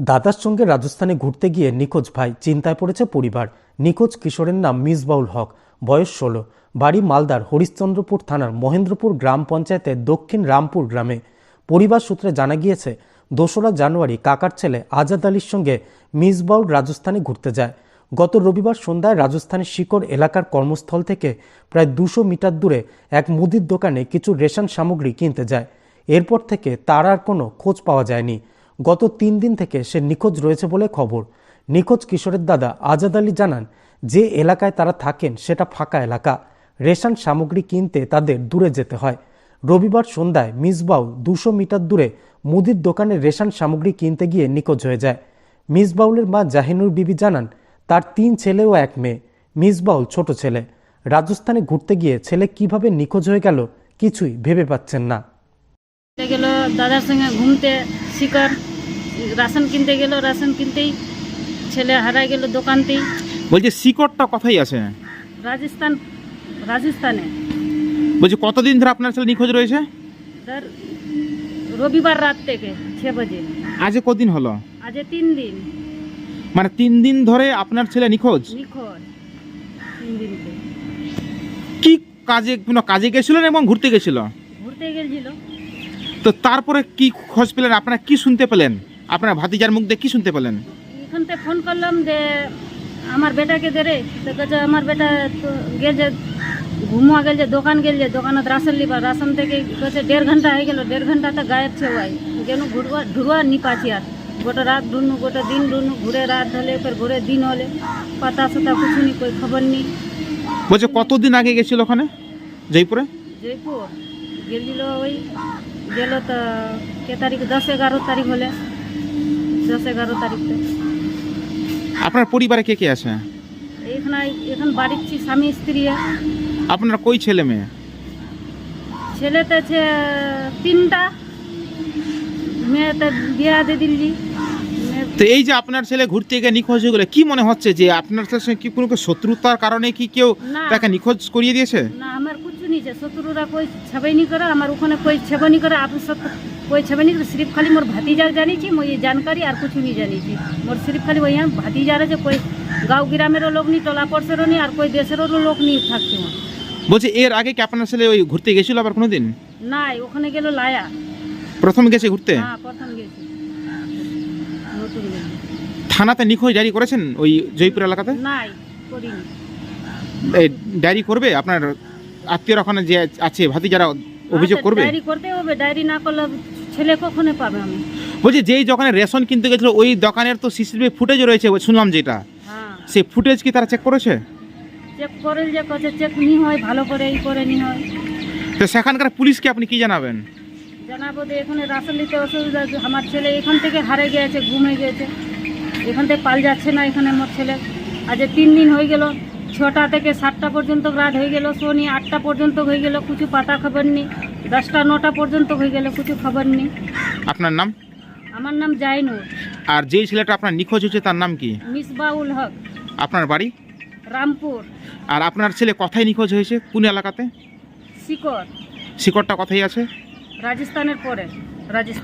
দাদার সঙ্গে রাজস্থানে ঘুরতে গিয়ে নিখোঁজ ভাই। চিন্তায় পড়েছে পরিবার। নিখোঁজ কিশোরের নাম মিসবাউল হক। বয়স ষোলো। বাড়ি মালদার হরিশ্চন্দ্রপুর থানার মহেন্দ্রপুর গ্রাম পঞ্চায়েতের দক্ষিণ রামপুর গ্রামে। পরিবার সূত্রে জানা গিয়েছে, দোসরা জানুয়ারি কাকার ছেলে আজাদ আলীর সঙ্গে মিসবাউল রাজস্থানে ঘুরতে যায়। গত রবিবার সন্ধ্যায় রাজস্থানের শিকড় এলাকার কর্মস্থল থেকে প্রায় দুশো মিটার দূরে এক মুদির দোকানে কিছু রেশন সামগ্রী কিনতে যায়। এরপর থেকে তার আর কোনো খোঁজ পাওয়া যায়নি। গত তিন দিন থেকে সে নিখোঁজ রয়েছে বলে খবর। নিখোঁজ কিশোরের দাদা আজাদ আলী জানান, যে এলাকায় তারা থাকেন সেটা ফাঁকা এলাকা। রেশন সামগ্রী কিনতে তাদের দূরে যেতে হয়। রবিবার সন্ধ্যায় মিসবাউল দুশো মিটার দূরে মুদির দোকানে রেশন সামগ্রী কিনতে গিয়ে নিখোঁজ হয়ে যায়। মিসবাউলের মা জাহিনুর বিবি জানান, তার তিন ছেলে ও এক মেয়ে। মিসবাউল ছোট ছেলে। রাজস্থানে ঘুরতে গিয়ে ছেলে কীভাবে নিখোঁজ হয়ে গেল কিছুই ভেবে পাচ্ছেন না। গেল দাদার সঙ্গে ঘুমতে, শিকার। রাশন কিনতে গেল রাশন কিনতেই ছেলে হারাই গেল দোকানতেই। বলছি শিকড়টা কথাই আছে? রাজস্থান রাজস্থানে। বলছি কতদিন ধরে আপনার ছেলে নিখোঁজ রয়েছে? ধর রবিবার রাত থেকে ছ বাজে। আজ কদিন হলো? আজ তিন দিন। মানে তিন দিন ধরে আপনার ছেলে নিখোঁজ? নিখোঁজ তিন দিনকে। কি কাজে কোনো কাজে গেছিলেন এবং ঘুরতে গেছিল? ঘুরতে গেছিল। তো তারপরে কি খোঁজ পেলেন? আপনারা কি শুনতে পেলেন? আপনার ভাতিজার মুখ দিয়ে কি শুনতে পেলেন? এখান থেকে ফোন করলাম যে আমার বেটাকে দে রে। তো কাছে আমার বেটা তো গেল যে ঘুমা গেল যে দোকান গেল যে দোকানত রাশন লিবা রাশন থেকে কাছে দেড় ঘণ্টা হয়ে গেল দেড় ঘণ্টা তো গায়েব ছে ভাই। কেন ঘুরবা ঢুরবা নি পাছি আর। গোটা রাত ঢুনু গোটা দিন ঢুনু ঘুরে রাত হলে ফের ঘুরে দিন হলে। পাতা সাতা কিছু নি কই খবর নি? বলছে কতদিন আগে গেছিল ওখানে? জয়পুরে? জয়পুর? গেছিল ওই গেল তো কে তারিখ? দশ এগারো তারিখ হলে। দশ এগারো তারিখতে আপনার পরিবারে কে কে আছে? এখানে এখন বাড়ির ছি স্বামী স্ত্রী। আপনার কই ছেলে মেয়ে? ছেলেতে আছে তিনটা। মেয়েতে বিয়া দিয়ে দিল্লি। তো এই যে আপনার ছেলে ঘুরতে গিয়ে নিখোঁজ হয়ে গেলে কি মনে হচ্ছে যে আপনার ছেলের সঙ্গে কি কোনো শত্রুতার কারণে কি কেউ তাকে নিখোঁজ করিয়ে দিয়েছে? না শুনি যে শত্রুরা কই ছেবেনি করে আমার ওখানে কই ছেবেনি করে আপনি কই ছেবেনি করে? সিরিফ খালি মোর ভাতিজার জানিছি মো এই জানকারি আর কিছু নি জানিছি। মোর সিরিফ খালি ওই হ্যাঁ ভাতিজারে যে কই গাঁও গ্রামেরও লোক নি টলা পড়শেরও নি আর কই দেশেরও লোক নি থাকছে বলছি এর আগে কি আপনার ছেলে ওই ঘুরতে গেছিল আবার কোনোদিন? না ওখানে গেল লায়া। প্রথম গেছে ঘুরতে? হ্যাঁ প্রথম গেছে। থানাতে নিখোঁজ ডায়েরি করেছেন ওই জয়পুর এলাকাতে? নাই করিনি। ডায়েরি করবে আপনার আত্মীয়রা ওখানে যে আছে ভাতি যারা অভিযোগ আচ্ছা, করবে? ডায়েরি করতে হবে ডায়েরি না করলে ছেলে কখনো পাবে আমি বলছি যেই দোকানে রেশন কিনতে গেছিল ওই দোকানের তো সিসিটিভি ফুটেজ রয়েছে শুনলাম যেটা। হ্যাঁ। সেই ফুটেজ কি তারা চেক করেছে? চেক করে যে কাছে চেক নি হয় ভালো করে ই করে নি হয়। তো সেখানকার পুলিশকে আপনি কি জানাবেন? জানাব যে এখানে রাসন নিতে অসুবিধা আমার ছেলে এখান থেকে হারে গিয়েছে ঘুমে গিয়েছে। এখান থেকে পাল যাচ্ছে না এখানে আমার ছেলে। আজ তিন দিন হয়ে গেল ছটা থেকে সাতটা পর্যন্ত রাত হয়ে গেল শনি আটটা পর্যন্ত হয়ে গেল কিছু পাতা খবর নেই। দশটা নটা পর্যন্ত হয়ে গেল কিছু খবর নেই। আপনার নাম? আমার নাম জাইনুর। আর যেই ছেলেটা আপনার নিখোঁজ হয়েছে তার নাম কি? মিসবাউল হক। আপনার বাড়ি? রামপুর। আর আপনার ছেলে কথাই নিখোঁজ হয়েছে? কোন এলাকাতে? শিকর শিকড়টা কথাই আছে? রাজস্থানের পরে। রাজস্থান